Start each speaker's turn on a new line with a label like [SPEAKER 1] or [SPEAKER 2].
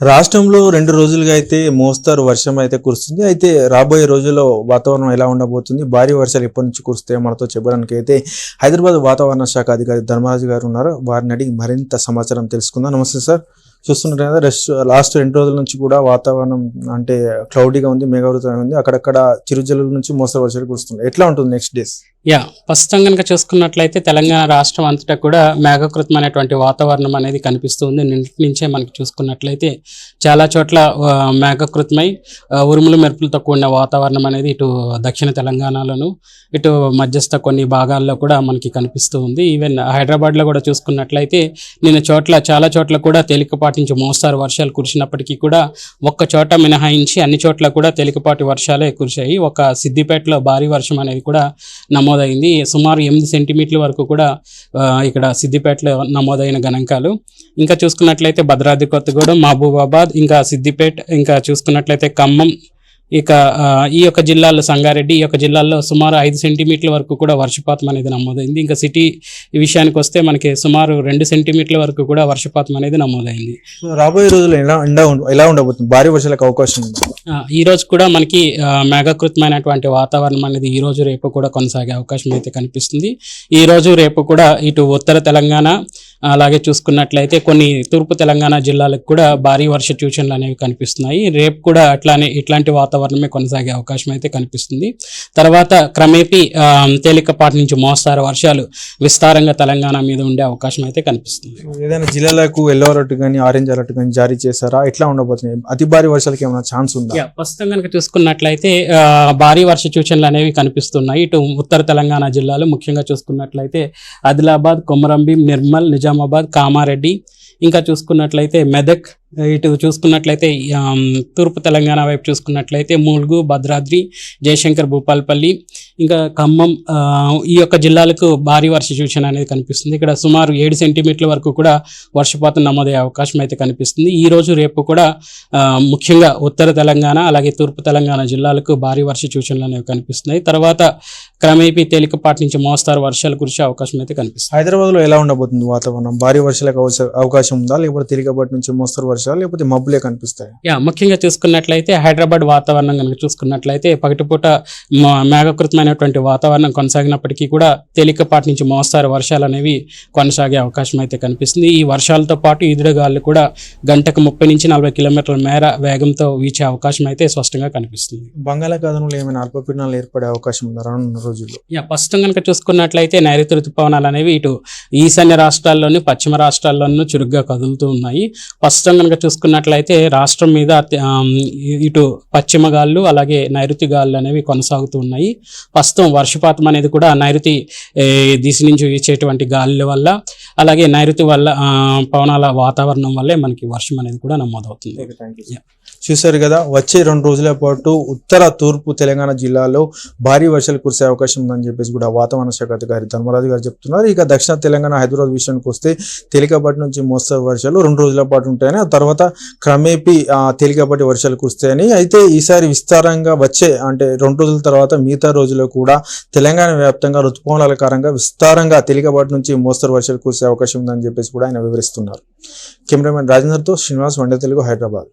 [SPEAKER 1] రాష్ట్రంలో రెండు రోజులుగా అయితే మోస్తారు వర్షం అయితే కురుస్తుంది. అయితే రాబోయే రోజుల్లో వాతావరణం ఎలా ఉండబోతుంది? భారీ వర్షాలు ఎప్పటి నుంచి కురుస్తాయో మనతో చెప్పడానికి అయితే హైదరాబాద్ వాతావరణ శాఖ అధికారి ధర్మరాజు గారు ఉన్నారు. వారిని అడిగి మరింత సమాచారం తెలుసుకుందాం. నమస్తే సార్. చూస్తుంటే రెస్ట్ లాస్ట్ రెండు రోజుల నుంచి కూడా వాతావరణం అంటే క్లౌడీగా ఉంది మేఘావృతమై ఉంది. అక్కడక్కడ చిరుజల్లుల నుంచి మోస్తరు వర్షాలు కురుస్తుంది ఎట్లా ఉంటుంది నెక్స్ట్ డేస్
[SPEAKER 2] యా ప్రస్తుతం కనుక చూసుకున్నట్లయితే తెలంగాణ రాష్ట్రం అంతటా కూడా మేఘకృతమైనటువంటి వాతావరణం అనేది కనిపిస్తుంది. నిన్నటి నుంచే మనకి చూసుకున్నట్లయితే చాలా చోట్ల మేఘకృతమై ఉరుములు మెరుపులతో కూడిన వాతావరణం అనేది ఇటు దక్షిణ తెలంగాణలోను ఇటు మధ్యస్థ కొన్ని భాగాల్లో కూడా మనకి కనిపిస్తూ ఉంది. ఈవెన్ హైదరాబాద్లో కూడా చూసుకున్నట్లయితే నిన్న చోట్ల చాలా చోట్ల కూడా తేలికపాటి నుంచి మోస్తారు. వర్షాలు కురిసినప్పటికీ కూడా ఒక్క చోట మినహాయించి అన్ని చోట్ల కూడా తేలికపాటి వర్షాలే కురిశాయి. ఒక సిద్దిపేటలో భారీ వర్షం అనేది కూడా నమోదైంది. సుమారు ఎనిమిది సెంటీమీటర్ల వరకు కూడా ఇక్కడ సిద్దిపేటలో నమోదైన గణాంకాలు. ఇంకా చూసుకున్నట్లయితే భద్రాద్రి కొత్తగూడెం మహబూబాబాద్ ఇంకా సిద్దిపేట ఇంకా చూసుకున్నట్లయితే ఖమ్మం ఇక ఈ యొక్క జిల్లాలో సంగారెడ్డి ఈ యొక్క జిల్లాల్లో సుమారు ఐదు సెంటీమీటర్ల వరకు కూడా వర్షపాతం అనేది నమోదైంది. ఇంకా సిటీ విషయానికి వస్తే మనకి సుమారు రెండు సెంటీమీటర్ల వరకు కూడా వర్షపాతం అనేది నమోదైంది.
[SPEAKER 1] రాబోయే రోజుల్లో ఎలా ఉండబోతుంది? భారీ వర్షాలకు అవకాశం ఉంది?
[SPEAKER 2] ఈ రోజు కూడా మనకి మేఘకృతమైనటువంటి వాతావరణం అనేది ఈ రోజు రేపు కూడా కొనసాగే అవకాశం అయితే కనిపిస్తుంది. ఈ రోజు రేపు కూడా ఇటు ఉత్తర తెలంగాణ అలాగే చూసుకున్నట్లయితే కొన్ని తూర్పు తెలంగాణ జిల్లాలకు కూడా భారీ వర్ష సూచనలు అనేవి కనిపిస్తున్నాయి. రేపు కూడా అట్లానే ఇట్లాంటి వాతావరణమే కొనసాగే అవకాశం అయితే కనిపిస్తుంది. తర్వాత క్రమేపీ తేలికపాటి నుంచి మోస్తారు వర్షాలు విస్తారంగా తెలంగాణ మీద ఉండే అవకాశం అయితే కనిపిస్తుంది.
[SPEAKER 1] ఏదైనా జిల్లాలకు ఎల్లో అలర్ట్ కానీ ఆరెంజ్ అలర్ట్ కానీ జారీ చేశారా? ఎట్లా ఉండబోతుంది అతి భారీ వర్షాలకి ఏమైనా ఛాన్స్ ఉందా?
[SPEAKER 2] ప్రస్తుతం కనుక చూసుకున్నట్లయితే భారీ వర్ష సూచనలు అనేవి కనిపిస్తున్నాయి. ఇటు ఉత్తర తెలంగాణ జిల్లాలు ముఖ్యంగా చూసుకున్నట్లయితే ఆదిలాబాద్ కొమరంభీం నిర్మల్ నిజామాబాద్ కామారెడ్డి. ఇంకా చూసుకున్నట్లయితే మెదక్ ఇటు చూసుకున్నట్లయితే తూర్పు తెలంగాణ వైపు చూసుకున్నట్లయితే ములుగు భద్రాద్రి జయశంకర్ భూపాల్పల్లి ఇంకా ఖమ్మం ఈ యొక్క జిల్లాలకు భారీ వర్ష సూచన అనేది కనిపిస్తుంది. ఇక్కడ సుమారు ఏడు సెంటీమీటర్ల వరకు కూడా వర్షపాతం నమోదయ్యే అవకాశం అయితే కనిపిస్తుంది. ఈ రోజు రేపు కూడా ముఖ్యంగా ఉత్తర తెలంగాణ అలాగే తూర్పు తెలంగాణ జిల్లాలకు భారీ వర్ష సూచనలు అనేవి కనిపిస్తున్నాయి. తర్వాత క్రమేపీ తేలికపాటి నుంచి మోస్తారు వర్షాలు కురిసే అవకాశం అయితే కనిపిస్తుంది.
[SPEAKER 1] హైదరాబాద్లో ఎలా ఉండబోతుంది వాతావరణం? భారీ వర్షాలకు అవకాశం ఉందా? లేకపోతే తేలికపాటి నుంచి మోస్తరు వర్షాలు లేకపోతే మబ్బులే కనిపిస్తాయి?
[SPEAKER 2] యా ముఖ్యంగా చూసుకున్నట్లయితే హైదరాబాద్ వాతావరణం కనుక చూసుకున్నట్లయితే పగటిపూట మేఘకృతమైనటువంటి వాతావరణం కొనసాగినప్పటికీ కూడా తేలికపాటి నుంచి మోస్తారు వర్షాలు అనేవి కొనసాగే అవకాశం అయితే కనిపిస్తుంది. ఈ వర్షాలతో పాటు ఈదురుగాలు కూడా గంటకు ముప్పై నుంచి నలభై కిలోమీటర్ల మేర వేగంతో వీచే అవకాశం అయితే స్పష్టంగా కనిపిస్తుంది.
[SPEAKER 1] బంగాళాఖాతంలో ఏమైనా అల్పపీడనాలు ఏర్పడే అవకాశం ఉందా రానున్న రోజుల్లో?
[SPEAKER 2] యా ప్రస్తుతం కనుక చూసుకున్నట్లయితే నైరుతి ఋతుపవనాలు అనేవి ఇటు ఈశాన్య రాష్ట్రాల్లోని పశ్చిమ రాష్ట్రాల్లోనూ చురుగ్గా కదులుతూ ఉన్నాయి. ప్రస్తుతం కనుక చూసుకున్నట్లయితే రాష్ట్రం మీద ఇటు పశ్చిమ గాళ్ళు అలాగే నైరుతి గాళ్ళు అనేవి కొనసాగుతూ ఉన్నాయి. ప్రస్తుతం వర్షపాతం అనేది కూడా నైరుతి దిశ నుంచి వీచేటువంటి గాలుల వల్ల అలాగే నైరుతి వల్ల ఆ, పవనాల వాతావరణం వల్లే మనకి వర్షం అనేది కూడా నమోదవుతుంది.
[SPEAKER 1] చూశారు కదా వచ్చే రెండు రోజుల పాటు ఉత్తర తూర్పు తెలంగాణ జిల్లాలో భారీ వర్షాలు కురిసే అవకాశం ఉందని చెప్పేసి కూడా వాతావరణ శాఖ అధికారి ధర్మరాజు గారు చెప్తున్నారు. ఇక దక్షిణ తెలంగాణ హైదరాబాద్ విషయానికి వస్తే తేలికపాటి నుంచి మోస్తరు వర్షాలు రెండు రోజుల పాటు ఉంటాయని ఆ తర్వాత క్రమేపీ తేలికపాటి వర్షాలు కురుస్తాయని. అయితే ఈసారి విస్తారంగా వచ్చే అంటే రెండు రోజుల తర్వాత మిగతా రోజుల్లో కూడా తెలంగాణ వ్యాప్తంగా ఋతుపవనాల కారంగా విస్తారంగా తేలికపాటి నుంచి మోస్తరు వర్షాలు కురిసే అవకాశం ఉందని చెప్పేసి కూడా ఆయన వివరిస్తున్నారు. కెమెరామెన్ రాజేందర్తో శ్రీనివాస్ వండే తెలుగు హైదరాబాద్.